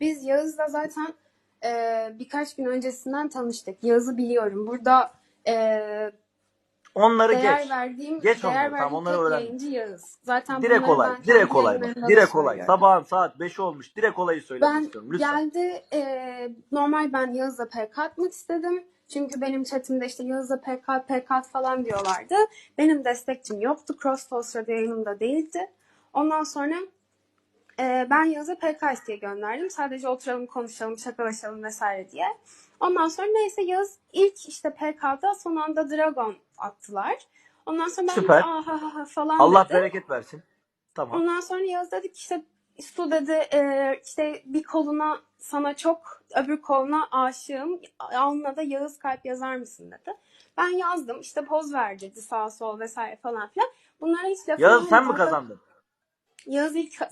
Biz Yağız'la zaten e, birkaç gün öncesinden tanıştık. Yağız'ı biliyorum. Burada e, Onları değer geç. verdiğim, Geç değer onları, verdiğim tamam, onları tek öğrendim. yayıncı Yağız. Zaten Direkt olay. Direkt olay bak. Direkt olay. söylüyorum. Sabahın saat 5 olmuş. Direkt olayı söylemek Ben istiyorum. Lütfen. geldi e, normal ben Yağız'la PK atmak istedim. Çünkü benim chatimde işte Yağız'la PK, PK falan diyorlardı. Benim destekçim yoktu. Cross sırada yayınımda değildi. Ondan sonra e, ben Yağız'a PK isteği gönderdim. Sadece oturalım konuşalım şakalaşalım vesaire diye. Ondan sonra neyse Yağız ilk işte PK'da son anda Dragon attılar. Ondan sonra ben Süper. ah ah ah falan Allah dedim. bereket versin. Tamam. Ondan sonra Yağız dedi ki işte Su dedi e, işte bir koluna sana çok öbür koluna aşığım. Alnına da Yağız kalp yazar mısın dedi. Ben yazdım işte poz ver dedi sağ sol vesaire falan filan. Bunlara hiç lafı Yağız sen mi kazandın? Yağız ilk